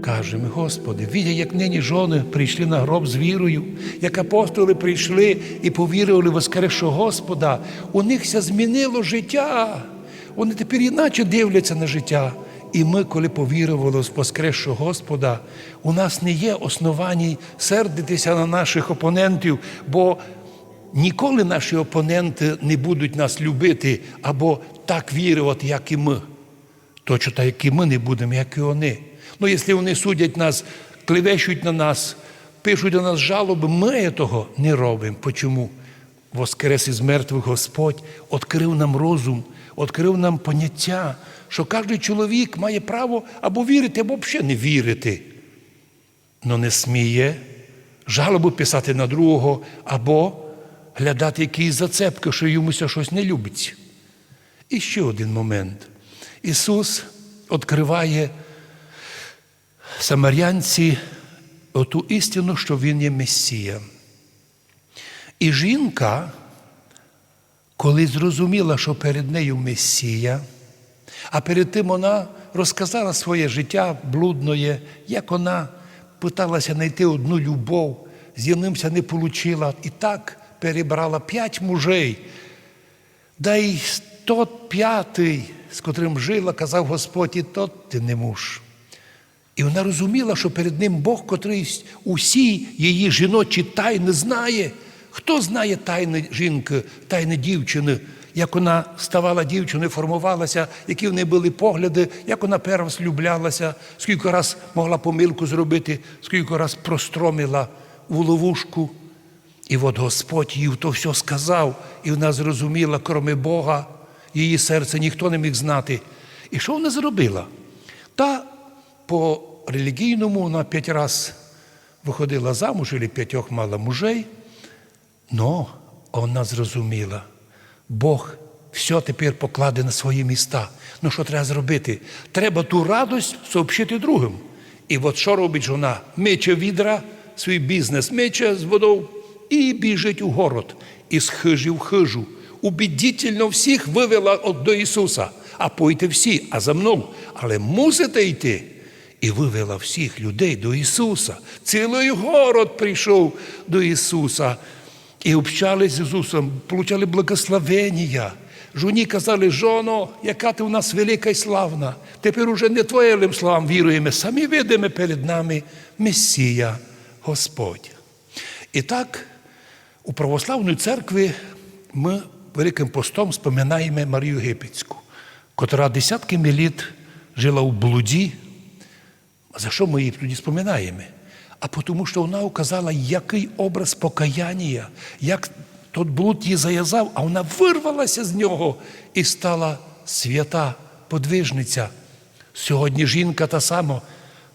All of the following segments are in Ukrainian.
Кажемо, Господи, видя, як нині жони прийшли на гроб з вірою, як апостоли прийшли і повірили в воскресшого Господа, у них ся змінило життя. Вони тепер іначе дивляться на життя. І ми, коли повірували в воскресшого Господа, у нас не є основані сердитися на наших опонентів, бо ніколи наші опоненти не будуть нас любити або так вірувати, як і ми. Точно так, як і ми не будемо, як і вони. Ну, якщо вони судять нас, клевещуть на нас, пишуть на нас жалоби, ми того не робимо. Почому? Воскрес із мертвих Господь відкрив нам розум, відкрив нам поняття, що кожен чоловік має право або вірити, або взагалі не вірити. Но не сміє жалобу писати на другого, або глядати якісь зацепки, що йомуся щось не любить. І ще один момент. Ісус відкриває самарянці оту істину, що Він є Месія. І жінка, коли зрозуміла, що перед нею Месія, а перед тим вона розказала своє життя блудноє, як вона питалася знайти одну любов, з якимся не получила, і так перебрала п'ять мужей. Да й тот п'ятий, з котрим жила, казав Господь, і тот ти не муж. І вона розуміла, що перед ним Бог, котрий усі її жіночі тайни знає. Хто знає тайни жінки, тайни дівчини, як вона ставала дівчиною, формувалася, які в неї були погляди, як вона перш влюблялася, скільки раз могла помилку зробити, скільки раз простромила у ловушку. І от Господь їй то все сказав, і вона зрозуміла, кроме Бога, її серце ніхто не міг знати. І що вона зробила? Та по релігійному вона п'ять разів виходила замуж, і п'ятьох мала мужей, но вона зрозуміла, Бог все тепер покладе на свої міста. Ну що треба зробити? Треба ту радость сообщити другим. І от що робить вона? Мече відра, свій бізнес, мече з водою і біжить у город. І з хижі в хижу. Убедительно всіх вивела до Ісуса. А пойте всі, а за мною. Але мусите йти. І вивела всіх людей до Ісуса. Цілий город прийшов до Ісуса. І общались з Ісусом, получали благословення. Жоні казали, жоно, яка ти у нас велика і славна. Тепер уже не твоїм словам віруємо, самі видимо перед нами Месія Господь. І так, у православній церкві ми Великим постом споминаємо Марію Єгипетську, котра десятками літ жила у блуді. За що ми її тоді споминаємо? А тому, що вона указала, який образ покаяння, як тот блуд її заязав, а вона вирвалася з нього і стала свята подвижниця. Сьогодні жінка та сама,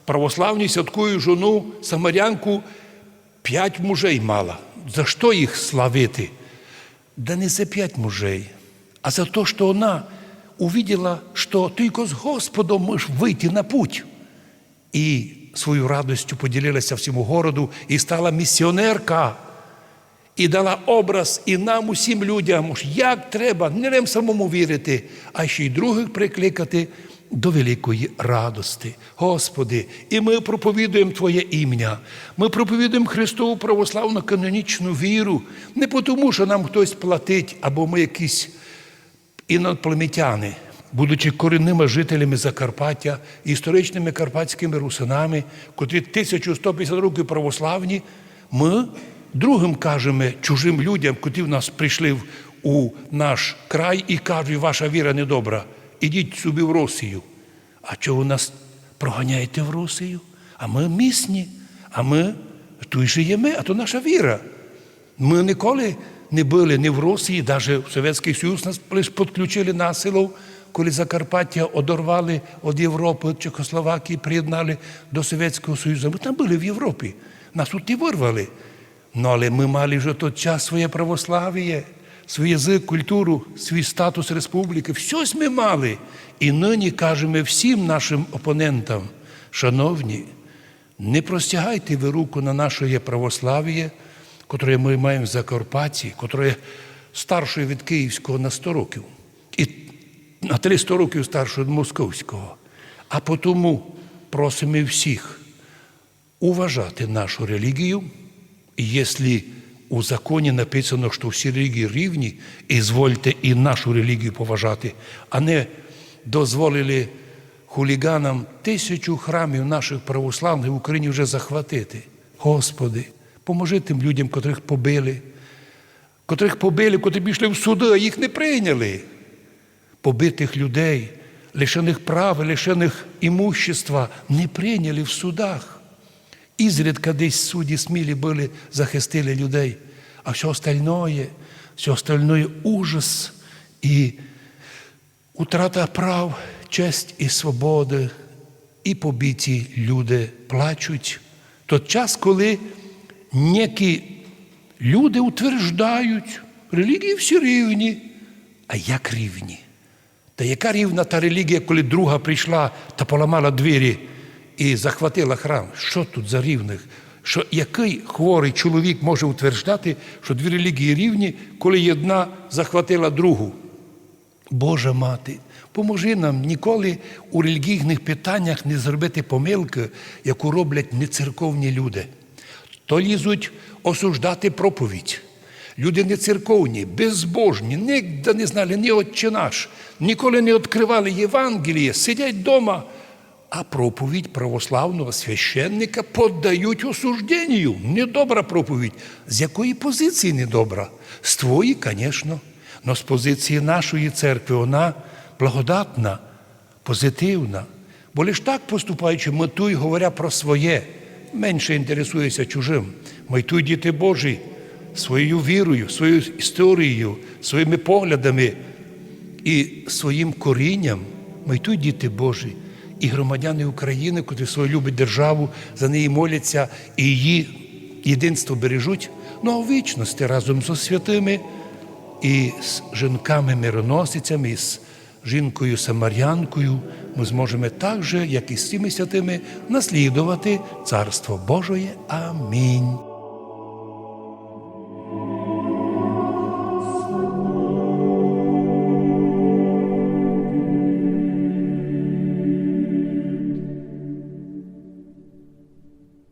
православні святкує жону, самарянку, п'ять мужей мала. За що їх славити? Да не за п'ять мужей, а за те, що вона увидела, що тільки з Господом можеш вийти на путь. І свою радостю поділилася всьому городу і стала місіонерка. І дала образ і нам, усім людям, як треба не нам самому вірити, а ще й других прикликати до великої радости. Господи, і ми проповідуємо Твоє ім'я. Ми проповідуємо Христову православну канонічну віру, не тому, що нам хтось платить, або ми якісь іноплемітяни, будучи корінними жителями Закарпаття, історичними карпатськими русинами, котрі 1150 років православні, ми другим кажемо чужим людям, котрі в нас прийшли у наш край і кажуть, ваша віра недобра, ідіть собі в Росію. А чого нас проганяєте в Росію? А ми місні, а ми тут живемо, а то наша віра. Ми ніколи не були ні в Росії, навіть в Совєтський Союз нас підключили насилу, коли Закарпаття одорвали від Європи, Чехословакії, приєднали до Совєтського Союзу. Ми там були в Європі. Нас тут і вирвали. Ну, але ми мали вже той час своє православ'я, свій язик, культуру, свій статус республіки. Все ми мали. І нині кажемо всім нашим опонентам, шановні, не простягайте ви руку на наше православ'я, котре ми маємо в Закарпатті, котре старше від Київського на 100 років, і на 300 років старше від Московського. А тому просимо всіх уважати нашу релігію, і якщо у законі написано, що всі релігії рівні, і звольте і нашу релігію поважати, а не дозволили хуліганам тисячу храмів наших православних в Україні вже захватити. Господи, поможи тим людям, котрих побили, котрих побили, котрі пішли в суди, а їх не прийняли. Побитих людей, лишених права, лишених імущества, не прийняли в судах. Ізрідка десь судді смілі були, захистили людей, а все остальное, все остальное ужас і утрата прав, честь і свободи, і побиті люди плачуть. Тот час, коли некі люди утверждають, релігії всі рівні. А як рівні? Та яка рівна та релігія, коли друга прийшла та поламала двері і захватила храм? Що тут за рівних? Що який хворий чоловік може утверждати, що дві релігії рівні, коли одна захватила другу? Божа мати, поможи нам ніколи у релігійних питаннях не зробити помилки, яку роблять нецерковні люди. То лізуть осуждати проповідь. Люди не церковні, безбожні, ніде не знали ні Отче наш, ніколи не відкривали Євангеліє, сидять вдома, а проповідь православного священника подають осужденню. Недобра проповідь. З якої позиції недобра? З твої, звісно, але з позиції нашої церкви вона благодатна, позитивна. Бо лиш так поступаючи, метуй, говоря про своє, менше інтересується чужим. Майтуй, діти Божі, своєю вірою, своєю історією, своїми поглядами і своїм корінням. Майтуй, діти Божі, і громадяни України, котрі свою любить державу, за неї моляться і її єдинство бережуть, ну а в вічності разом з святими і з жінками-мироносицями, і з жінкою Самарянкою ми зможемо так же, як і з цими святими, наслідувати Царство Божоє. Амінь.